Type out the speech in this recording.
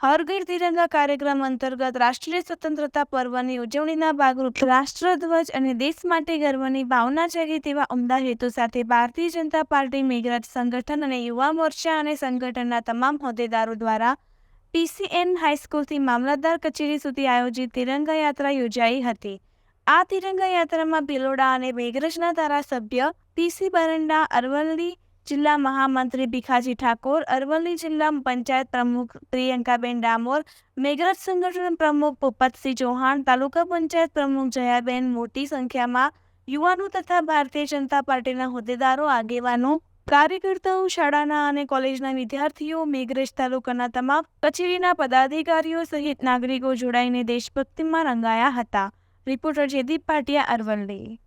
હર ઘર તિરંગા કાર્યક્રમ અંતર્ગત રાષ્ટ્રીય સ્વતંત્રતા પર્વની ઉજવણીના ભાગરૂપે રાષ્ટ્રધ્વજ અને દેશ માટે ગર્વની ભાવના જાગે તેવા ઉમદા હેતુ સાથે ભારતીય જનતા પાર્ટી મેઘરાજ સંગઠન અને યુવા મોરચા અને સંગઠનના તમામ હોદ્દેદારો દ્વારા પીસીએન હાઈસ્કૂલથી મામલતદાર કચેરી સુધી આયોજિત તિરંગા યાત્રા યોજાઈ હતી. આ તિરંગા યાત્રામાં ભિલોડા અને મેઘરજના ધારાસભ્ય પીસી બરંડા, અરવલ્લી જિલ્લા મહામંત્રી ભીખાજી ઠાકોર, અરવલ્લી જિલ્લા પંચાયત પ્રમુખ પ્રિયંકાબેન ડામોર, મેઘરજ સંગઠન પ્રમુખ ભૂપતસિંહ ચૌહાણ, તાલુકા પંચાયત પ્રમુખ જયાબેન મોટી સંખ્યામાં યુવાનો તથા ભારતીય જનતા પાર્ટીના હોદ્દેદારો, આગેવાનો, કાર્યકર્તાઓ, શાળાના અને કોલેજના વિદ્યાર્થીઓ, મેઘરજ તાલુકાના તમામ કચેરીના પદાધિકારીઓ સહિત નાગરિકો જોડાઈને દેશભક્તિમાં રંગાયા હતા. રિપોર્ટર જયદીપ પાટિયા અરવલ્લી.